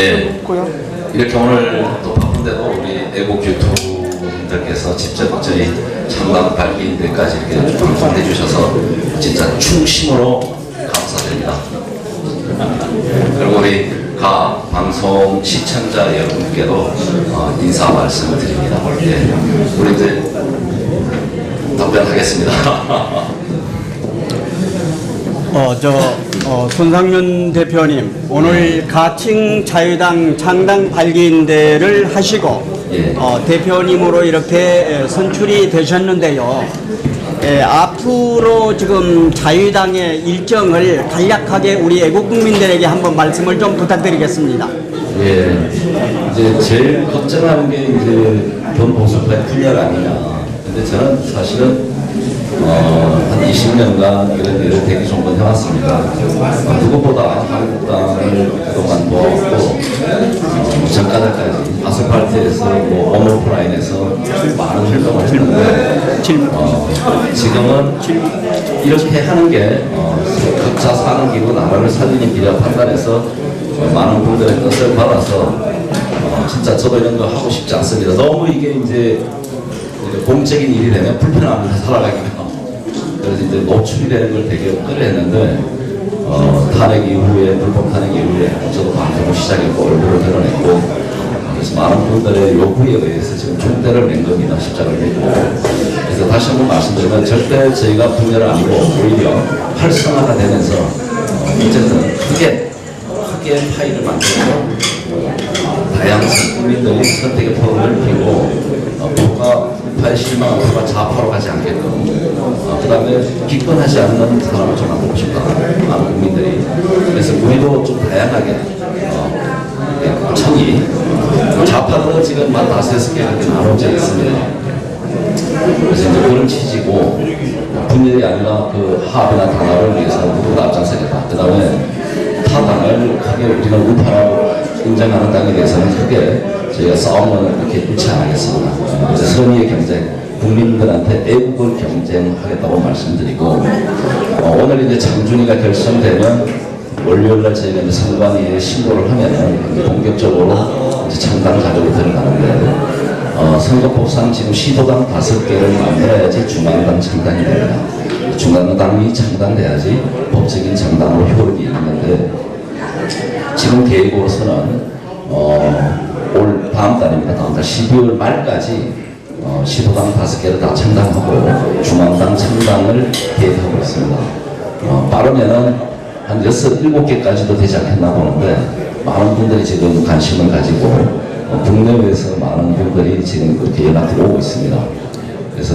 예. 고요. 이렇게 오늘 또 바쁜데도 우리 애국 유튜브분들께서 직접 저희 창당 발기인들까지 이렇게 방송해 주셔서 진짜 충심으로 감사드립니다. 그리고 우리 가 방송 시청자 여러분께도 어, 인사 말씀을 드립니다. 예. 우리 이제 답변하겠습니다. 어, 저, 어, 손상윤 대표님, 오늘 가칭 자유당 창당 발기인대를 하시고, 예. 어, 대표님으로 이렇게 에, 선출이 되셨는데요. 에, 앞으로 지금 자유당의 일정을 간략하게 우리 애국 국민들에게 한번 말씀을 좀 부탁드리겠습니다. 예, 이제 제일 걱정하는 게 이제 변보수파의 분열 아니냐. 근데 저는 사실은 어, 한 20년간 이런 일을 대기 종번 해왔습니다. 어, 누구보다 한국당을 그동안 도왔고, 어, 전가닥까지 아스팔트에서 뭐 오모프라인에서 많은 활동을 했는데, 어, 지금은 이렇게 하는 게 어, 각자 사는 길고 나라를 살리는 길이라 판단해서 어, 많은 분들의 뜻을 받아서 어, 진짜 저도 이런 거 하고 싶지 않습니다. 너무 이게 이제 공적인 일이 되면 불편합니다. 살아가기가. 그래서 이제 노출이 되는 걸 되게 꺼려했는데 어, 탄핵 이후에 불법 탄핵 이후에 저도 방송을 시작했고 얼굴을 드러냈고 그래서 많은 분들의 요구에 의해서 지금 총대를 낸 겁니다. 십자가를 내고 그래서 다시 한번 말씀드리면 절대 저희가 분열은 아니고 오히려 활성화가 되면서 어, 어쨌든 크게 크게 파일을 만들고 다양성 국민들이 선택의 폭을 넓히고 어, 우파에 실망하고 누가 좌파로 가지 않게끔. 어, 그 다음에 기권하지 않는 사람을 좀 만들고 싶다. 많은 국민들이. 그래서 우리도 좀 다양하게 어, 예, 청이 좌파도 지금 만 다섯 개 이렇게 나눠져 있습니다. 그래서 이제 그런 취지고 분열이 아니라 그 합이나 단합을 위해서 누구도 앞장서겠다. 그 다음에 타 당을 크게 우리가 우파라고 인정하는 당에 대해서는 크게 저희가 싸움은 이렇게 일치 안 하겠습니다. 그래서 선의의 경쟁, 국민들한테 애국을 경쟁하겠다고 말씀드리고 어, 오늘 이제 장준이가 결성되면 월요일날 저희가 이제 선관위에 신고를 하면은 본격적으로 이제 창당 작업에 들어가는데 어, 선거법상 지금 시도당 다섯 개를 만들어야지 중앙당 창당이 됩니다. 중앙당이 창당돼야지 법적인 창당으로 효력이 있는데 지금 계획으로서는 어, 올 다음 달입니다. 다음 달 12월 말까지 어, 시도당 다섯 개를 다 창당하고 중앙당 창당을 계획하고 있습니다. 어, 빠르면은 한 여섯, 일곱 개까지도 되지 않겠나 보는데 많은 분들이 지금 관심을 가지고 어, 국내외에서 많은 분들이 지금 그렇게 연락이 오고 있습니다. 그래서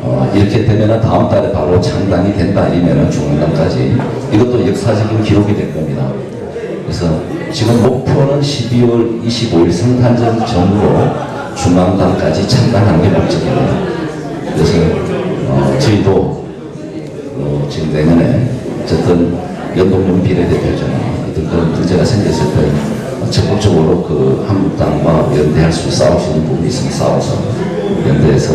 어, 이렇게 되면 다음 달에 바로 창당이 된다 아니면 중앙당까지 이것도 역사적인 기록이 될 겁니다. 그래서 지금 목표는 12월 25일 성탄절 전후로 중앙당까지 창당하는 게 목적입니다. 그래서 어, 저희도 어, 지금 내년에 어쨌든 연동형 비례대표제나 어떤 그런 문제가 생겼을 때 어, 적극적으로 그 한국당과 연대할 수 싸울 수 있는 부분이 있으면 싸워서 연대해서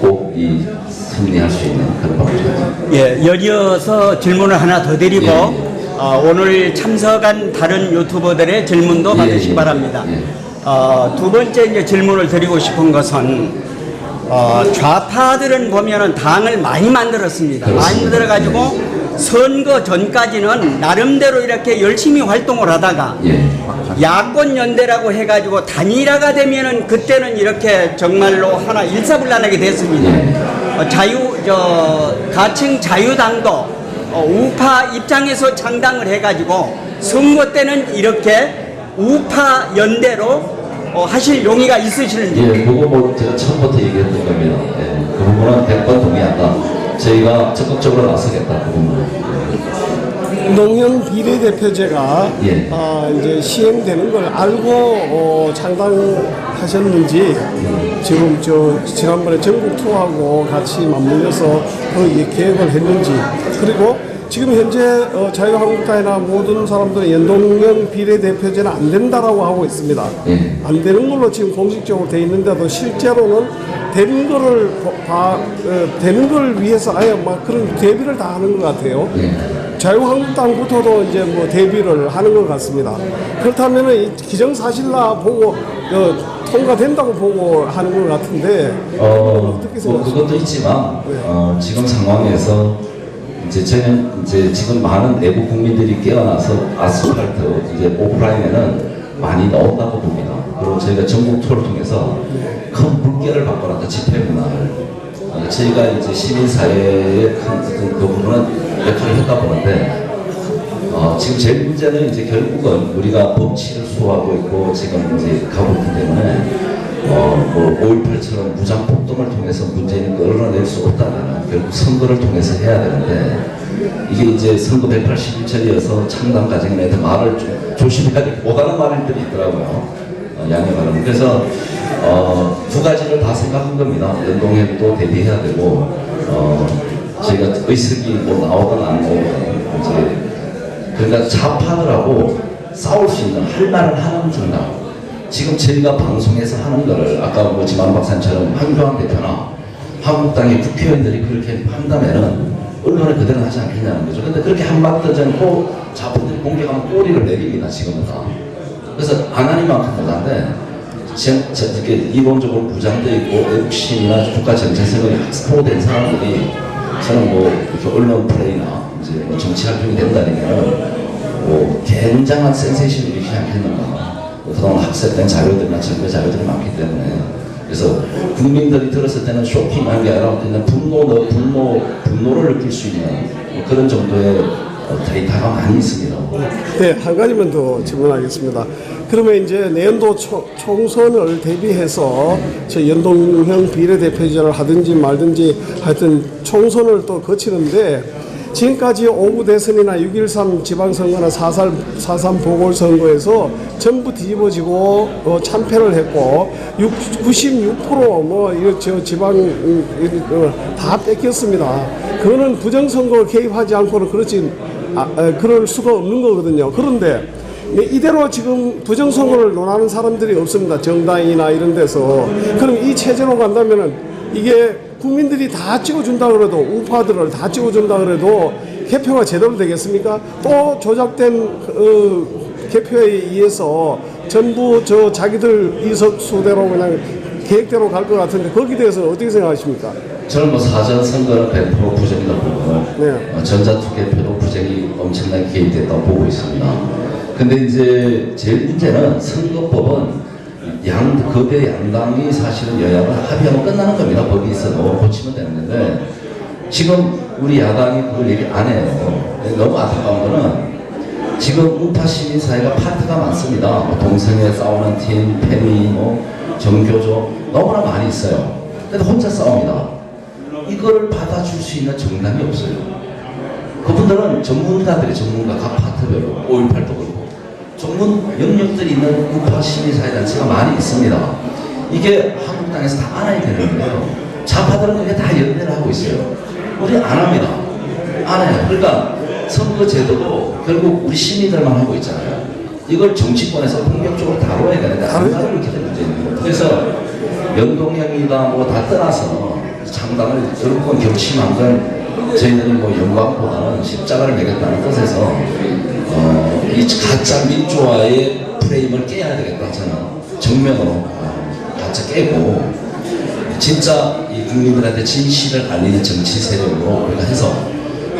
꼭 이 승리할 수 있는 그런 방법입니다. 예, 여기어서 질문을 하나 더 드리고, 예, 예. 어, 오늘 참석한 다른 유튜버들의 질문도 예, 받으시기 예, 바랍니다. 예. 어, 두 번째 이제 질문을 드리고 싶은 것은 어, 좌파들은 보면은 당을 많이 만들었습니다. 많이. 만들어가지고 선거 전까지는 나름대로 이렇게 열심히 활동을 하다가 예. 야권 연대라고 해가지고 단일화가 되면은 그때는 이렇게 정말로 하나 일사불란하게 됐습니다. 예. 어, 자유 저 가칭 자유당도 어, 우파 입장에서 창당을 해가지고 선거 때는 이렇게 우파 연대로 어, 하실 용의가 있으시는지 예, 그거 뭐 제가 처음부터 얘기했던 겁니다. 예, 그 부분은 100번 동의한다. 저희가 적극적으로 나서겠다. 그 부분은. 농형 비례대표제가 예. 아, 이제 시행되는 걸 알고 어, 창당하셨는지 지금 저 지난번에 전국 투어하고 같이 맞물려서 그 계획을 했는지 그리고 지금 현재 어, 자유한국당이나 모든 사람들은 연동형 비례대표제는 안 된다라고 하고 있습니다. 예. 안 되는 걸로 지금 공식적으로 돼 있는데도 실제로는 되는 거를 봐, 어, 되는 걸 위해서 아예 막 그런 대비를 다 하는 것 같아요. 예. 자유한국당부터도 이제 뭐 대비를 하는 것 같습니다. 그렇다면은 이 기정사실라 보고 어, 통과된다고 보고 하는 것 같은데 어, 어떻게 뭐 생각하십니까? 그것도 있지만 어, 지금 상황에서 이제 저는 이제 지금 많은 내부 국민들이 깨어나서 아스팔트 이제 오프라인에는 많이 나온다고 봅니다. 그리고 저희가 전국 투어를 통해서 큰 물결을 바꿔놨다 집회 문화를 어, 저희가 이제 시민사회의 큰 그 부분은 역할을 했다 보는데 어, 지금 제일 문제는 이제 결국은 우리가 법치를 수호하고 있고 지금 이제 가고 있기 때문에 어, 뭐 5.18처럼 무장 폭동을 통해서 문재인을 끌어낼 수 없다면 결국 선거를 통해서 해야 되는데 이게 이제 선거 181절이어서 창당 과정에 대해서 말을 좀 조심해야 돼 못하는 말들이 있더라고요. 어, 양해 바랍니다. 그래서 어, 두 가지를 다 생각한 겁니다. 연동해도 대비해야 되고 어, 저희가 의석이 뭐 나오든 안 나오든 이제 그러니까 좌파들하고 싸울 수 있는 할 말을 하는 정당. 지금 저희가 방송에서 하는 거를 아까 뭐 지만 박사님처럼 한교안 대표나 한국당의 국회의원들이 그렇게 한다면은 언론에 그대로 하지 않겠냐는 거죠. 근데 그렇게 한마디 던져놓고 좌파들이 공격하면 꼬리를 내립니다, 지금은 다. 그래서 안 하니만큼 못한데 지금 저- 이렇게 이론적으로 부장돼 있고 외국신이나 국가 정체성이 확보된 사람들이 저는 뭐 언론 플레이나 이제 뭐 정치 활동이 된다면 뭐 굉장한 센세이션을 일으키지 않겠는가. 뭐 그동안 학습된 자료들이나 정보 자료들이 많기 때문에 그래서 국민들이 들었을 때는 쇼킹한 게 아니라 그냥 분노, 분노, 분노를 느낄 수 있는 뭐 그런 정도의 어, 데이터가 많이 있습니다. 네, 한 가지만 더 질문하겠습니다. 그러면 이제 내년도 초, 총선을 대비해서 저 연동형 비례대표제를 하든지 말든지 하여튼 총선을 또 거치는데 지금까지 5구 대선이나 6.13 지방선거나 4.3, 4.3 보궐선거에서 전부 뒤집어지고 어, 참패를 했고 96%뭐 저 지방 음, 이- 어, 다 뺏겼습니다. 그거는 부정선거 개입하지 않고는 그렇지 아, 에, 그럴 수가 없는 거거든요. 그런데 네, 이대로 지금 부정선거를 논하는 사람들이 없습니다. 정당이나 이런 데서. 그럼 이 체제로 간다면은 이게 국민들이 다 찍어준다 그래도 우파들을 다 찍어준다 그래도 개표가 제대로 되겠습니까? 또 조작된 어, 개표에 의해서 전부 저 자기들 이석 수대로 그냥 계획대로 갈 것 같은데 거기에 대해서 어떻게 생각하십니까? 저는 뭐 사전 선거는 100% 부정이다 보고 네. 어, 전자투개표도 부정이 엄청나게 개입됐다고 보고 있습니다. 근데 이제 제일 문제는 선거법은 양 거대 양당이 사실은 여야가 합의하고 끝나는 겁니다. 거기서 뭐 고치면 되는 건데 지금 우리 야당이 그걸 얘기 안 해요. 너무 안타까운 거는 지금 우파 시민 사회가 파트가 많습니다. 뭐 동성애 싸우는 팀, 페미, 뭐 정교조 너무나 많이 있어요. 근데 혼자 싸웁니다. 이거를 받아줄 수 있는 정당이 없어요. 그분들은 전문가들이 전문가 각 파트별로 5.18도 그렇고 전문 영역들이 있는 우파 시민사회단체가 많이 있습니다. 이게 한국당에서 다 안아야 되는데요. 좌파들은 그게 다 연대를 하고 있어요. 우리 안 합니다. 안 해요. 그러니까 선거제도도 결국 우리 시민들만 하고 있잖아요. 이걸 정치권에서 폭력적으로 다뤄야 되는데 안 때문에 문제인 거예요. 그래서 연동형이다 뭐 다 떠나서 장당을 결국은 건 저희들은 뭐 영광보다는 십자가를 매겠다는 뜻에서 어, 이 가짜 민주화의 프레임을 깨야 되겠다 저는 정면으로 어, 가짜 깨고 진짜 이 국민들한테 진실을 알리는 정치 세력으로 우리가 해서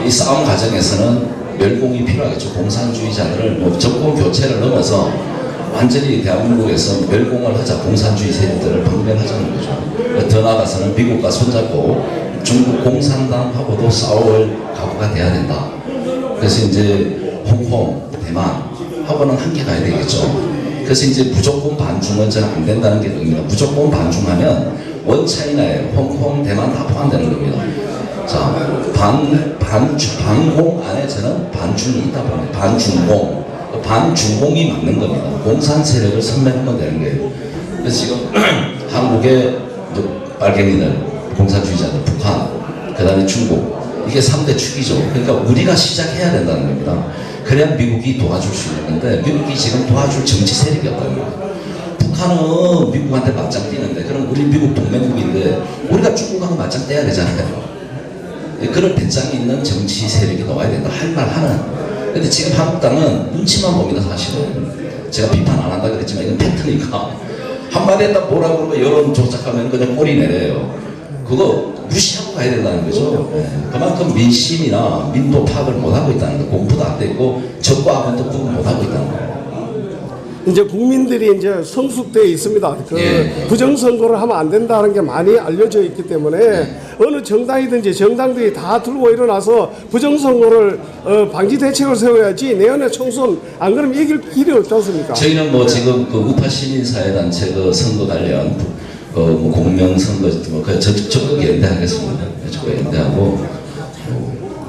이 싸움 과정에서는 멸공이 필요하겠죠. 공산주의자들을 뭐 정권 교체를 넘어서 완전히 대한민국에서 멸공을 하자 공산주의 세력들을 방면하자는 거죠. 더 나아가서는 미국과 손잡고 중국 공산당하고도 싸울 각오가 돼야 된다. 그래서 이제 홍콩, 대만 하고는 함께 가야 되겠죠. 그래서 이제 무조건 반중은 저는 안 된다는 게 의미입니다. 무조건 반중하면 원차이나에 홍콩, 대만 다 포함되는 겁니다. 자, 반, 반, 반공 안에 저는 반중이 있다 봅니다. 반중공. 반중공이 맞는 겁니다. 공산 세력을 선명하면 되는 거예요. 그래서 지금 한국의 이제 빨갱이들, 공산주의자들, 북한, 그 다음에 중국, 이게 3대 축이죠. 그러니까 우리가 시작해야 된다는 겁니다. 그래야 미국이 도와줄 수 있는 건데, 미국이 지금 도와줄 정치 세력이 없다는. 북한은 미국한테 맞짱 뛰는데, 그럼 우리 미국 동맹국인데, 우리가 중국하고 맞짱 떼야 되잖아요. 그런 배짱이 있는 정치 세력이 나와야 된다 할 말 하는. 근데 지금 한국당은 눈치만 봅니다 사실은. 제가 비판 안 한다 그랬지만 이건 팩트니까 한마디 했다 뭐라 그러고 여론 조작하면 그냥 꼬리 내려요. 그거 무시하고 가야 된다는 거죠. 예. 그만큼 민심이나 민도 파악을 못하고 있다는 거, 공부도 안 되고 적과 또 구분 못하고 있다는 거. 이제 국민들이 이제 성숙되어 있습니다. 그 예. 부정선거를 하면 안 된다는 게 많이 알려져 있기 때문에 예. 어느 정당이든지 정당들이 다 들고 일어나서 부정선거를 어, 방지 대책을 세워야지 내년에 총선 안 그러면 이길 길이 없지 않습니까? 저희는 뭐 지금 그 우파 시민사회단체 그 선거 관련 그뭐 공명 선거 뭐그 적극 연대하겠습니다. 적극 연대하고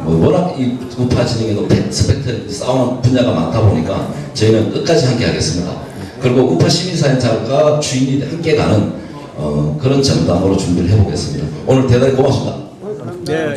뭐 워낙 이 우파 진영에도 팩- 스펙트 싸우는 분야가 많다 보니까 저희는 끝까지 함께 하겠습니다. 그리고 우파 시민사회단체가 주인이 함께 가는 어, 그런 정당으로 준비를 해보겠습니다. 오늘 대단히 고맙습니다. 네,